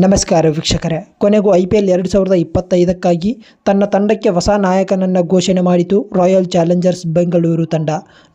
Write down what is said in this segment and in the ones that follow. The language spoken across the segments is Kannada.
ನಮಸ್ಕಾರ ವೀಕ್ಷಕರೇ. ಕೊನೆಗೂ ಐ ಪಿ ಎಲ್ ಎರಡು ಸಾವಿರದ ಇಪ್ಪತ್ತೈದಕ್ಕಾಗಿ ತನ್ನ ತಂಡಕ್ಕೆ ಹೊಸ ನಾಯಕನನ್ನು ಘೋಷಣೆ ಮಾಡಿತು ರಾಯಲ್ ಚಾಲೆಂಜರ್ಸ್ ಬೆಂಗಳೂರು ತಂಡ.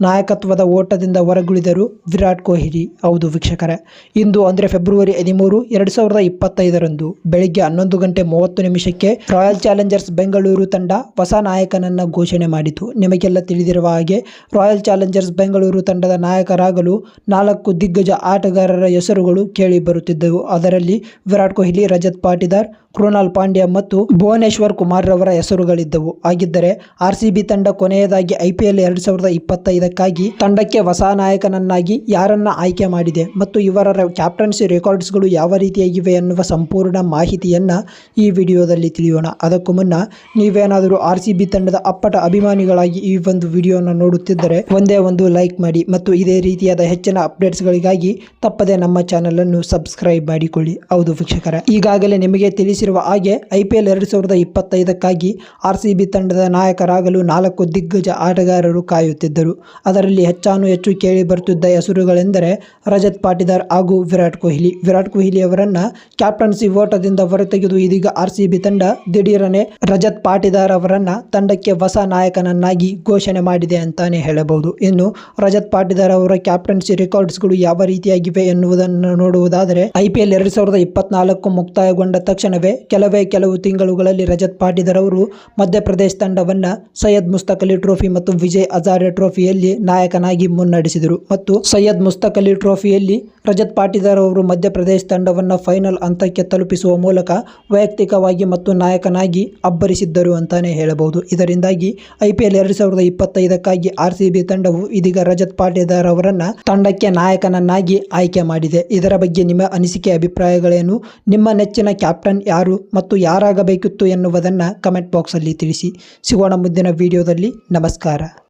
ನಾಯಕತ್ವದ ಓಟದಿಂದ ಹೊರಗುಳಿದರು ವಿರಾಟ್ ಕೊಹ್ಲಿ. ಹೌದು ವೀಕ್ಷಕರೇ, ಇಂದು ಅಂದರೆ ಫೆಬ್ರವರಿ ಹದಿಮೂರು ಎರಡು ಸಾವಿರದ ಇಪ್ಪತ್ತೈದರಂದು ಬೆಳಿಗ್ಗೆ ಹನ್ನೊಂದು ಗಂಟೆ ಮೂವತ್ತು ನಿಮಿಷಕ್ಕೆ ರಾಯಲ್ ಚಾಲೆಂಜರ್ಸ್ ಬೆಂಗಳೂರು ತಂಡ ಹೊಸ ನಾಯಕನನ್ನು ಘೋಷಣೆ ಮಾಡಿತು. ನಿಮಗೆಲ್ಲ ತಿಳಿದಿರುವ ಹಾಗೆ ರಾಯಲ್ ಚಾಲೆಂಜರ್ಸ್ ಬೆಂಗಳೂರು ತಂಡದ ನಾಯಕರಾಗಲು ನಾಲ್ಕು ದಿಗ್ಗಜ ಆಟಗಾರರ ಹೆಸರುಗಳು ಕೇಳಿ ಬರುತ್ತಿದ್ದವು. ಅದರಲ್ಲಿ ವಿರಾಟ್ ಕೊಹ್ಲಿ ರಜತ್ ಪಾಟಿದಾರ್ ಕೃಣಾಲ್ ಪಾಂಡ್ಯ ಮತ್ತು ಭುವನೇಶ್ವರ್ ಕುಮಾರ್ ರವರ ಹೆಸರುಗಳಿದ್ದವು. ಹಾಗಿದ್ದರೆ ಆರ್ ಸಿ ಬಿ ತಂಡ ಕೊನೆಯದಾಗಿ ಐ ಪಿ ಎಲ್ ಎರಡು ಸಾವಿರದ ಇಪ್ಪತ್ತೈದಕ್ಕಾಗಿ ತಂಡಕ್ಕೆ ಹೊಸ ನಾಯಕನನ್ನಾಗಿ ಯಾರನ್ನ ಆಯ್ಕೆ ಮಾಡಿದೆ ಮತ್ತು ಇವರ ಕ್ಯಾಪ್ಟನ್ಸಿ ರೆಕಾರ್ಡ್ಸ್ಗಳು ಯಾವ ರೀತಿಯಾಗಿವೆ ಎನ್ನುವ ಸಂಪೂರ್ಣ ಮಾಹಿತಿಯನ್ನ ಈ ವಿಡಿಯೋದಲ್ಲಿ ತಿಳಿಯೋಣ. ಅದಕ್ಕೂ ಮುನ್ನ ನೀವೇನಾದರೂ ಆರ್ ಸಿ ಬಿ ತಂಡದ ಅಪ್ಪಟ ಅಭಿಮಾನಿಗಳಾಗಿ ಈ ಒಂದು ವಿಡಿಯೋನ ನೋಡುತ್ತಿದ್ದರೆ ಒಂದೇ ಒಂದು ಲೈಕ್ ಮಾಡಿ ಮತ್ತು ಇದೇ ರೀತಿಯಾದ ಹೆಚ್ಚಿನ ಅಪ್ಡೇಟ್ಸ್ಗಳಿಗಾಗಿ ತಪ್ಪದೆ ನಮ್ಮ ಚಾನಲನ್ನು ಸಬ್ಸ್ಕ್ರೈಬ್ ಮಾಡಿಕೊಳ್ಳಿ. ಹೌದು ವೀಕ್ಷಕರ, ಈಗಾಗಲೇ ನಿಮಗೆ ತಿಳಿಸಿರುವ ಹಾಗೆ ಐಪಿಎಲ್ ಎರಡು ಸಾವಿರದ ಇಪ್ಪತ್ತೈದಕ್ಕಾಗಿ ಆರ್ ತಂಡದ ನಾಯಕರಾಗಲು ನಾಲ್ಕು ದಿಗ್ಗಜ ಆಟಗಾರರು ಕಾಯುತ್ತಿದ್ದರು. ಅದರಲ್ಲಿ ಹೆಚ್ಚಾನು ಹೆಚ್ಚು ಕೇಳಿ ಬರುತ್ತಿದ್ದ ಹೆಸರುಗಳೆಂದರೆ ರಜತ್ ಪಾಟಿದಾರ್ ಹಾಗೂ ವಿರಾಟ್ ಕೊಹ್ಲಿ. ವಿರಾಟ್ ಕೊಹ್ಲಿ ಅವರನ್ನು ಕ್ಯಾಪ್ಟನ್ಸಿ ಓಟದಿಂದ ಹೊರತೆಗೆದು ಇದೀಗ ಆರ್ ತಂಡ ದಿಢೀರನೆ ರಜತ್ ಪಾಟಿದಾರ್ ಅವರನ್ನು ತಂಡಕ್ಕೆ ಹೊಸ ನಾಯಕನನ್ನಾಗಿ ಘೋಷಣೆ ಮಾಡಿದೆ ಅಂತಾನೆ ಹೇಳಬಹುದು. ಇನ್ನು ರಜತ್ ಪಾಟಿದಾರ್ ಅವರ ಕ್ಯಾಪ್ಟನ್ಸಿ ರೆಕಾರ್ಡ್ಸ್ಗಳು ಯಾವ ರೀತಿಯಾಗಿವೆ ಎನ್ನುವುದನ್ನು ನೋಡುವುದಾದರೆ ಐಪಿಎಲ್ ಎರಡು ಸಾವಿರದ ಇಪ್ಪತ್ನಾಲ್ಕು ಮುಕ್ತಾಯಗೊಂಡ ತಕ್ಷಣವೇ ಕೆಲವೇ ಕೆಲವು ತಿಂಗಳುಗಳಲ್ಲಿ ರಜತ್ ಪಾಟೀದಾರ್ ಅವರು ಮಧ್ಯಪ್ರದೇಶ ತಂಡವನ್ನ ಸೈಯದ್ ಮುಸ್ತಕ್ ಅಲಿ ಟ್ರೋಫಿ ಮತ್ತು ವಿಜಯ್ ಹಜಾರೆ ಟ್ರೋಫಿಯಲ್ಲಿ ನಾಯಕನಾಗಿ ಮುನ್ನಡೆಸಿದರು. ಮತ್ತು ಸೈಯದ್ ಮುಸ್ತಕ್ ಅಲಿ ಟ್ರೋಫಿಯಲ್ಲಿ ರಜತ್ ಪಾಟೀದಾರ್ ಅವರು ಮಧ್ಯಪ್ರದೇಶ ತಂಡವನ್ನು ಫೈನಲ್ ಹಂತಕ್ಕೆ ತಲುಪಿಸುವ ಮೂಲಕ ವೈಯಕ್ತಿಕವಾಗಿ ಮತ್ತು ನಾಯಕನಾಗಿ ಅಬ್ಬರಿಸಿದ್ದರು ಅಂತಾನೆ ಹೇಳಬಹುದು. ಇದರಿಂದಾಗಿ ಐ ಪಿ ಎಲ್ ಎರಡು ಸಾವಿರದ ಇಪ್ಪತ್ತೈದಕ್ಕಾಗಿ ಆರ್ ಸಿ ಬಿ ತಂಡವು ಇದೀಗ ರಜತ್ ಪಾಟೀದಾರ್ ಅವರನ್ನ ತಂಡಕ್ಕೆ ನಾಯಕನನ್ನಾಗಿ ಆಯ್ಕೆ ಮಾಡಿದೆ. ಇದರ ಬಗ್ಗೆ ನಿಮ್ಮ ಅನಿಸಿಕೆ, ಅಭಿಪ್ರಾಯಗಳೇನು? ನಿಮ್ಮ ನೆಚ್ಚಿನ ಕ್ಯಾಪ್ಟನ್ ಯಾರು ಮತ್ತು ಯಾರಾಗಬೇಕಿತ್ತು ಎನ್ನುವುದನ್ನು ಕಮೆಂಟ್ ಬಾಕ್ಸಲ್ಲಿ ತಿಳಿಸಿ. ಸಿಗೋಣ ಮುಂದಿನ ವಿಡಿಯೋದಲ್ಲಿ. ನಮಸ್ಕಾರ.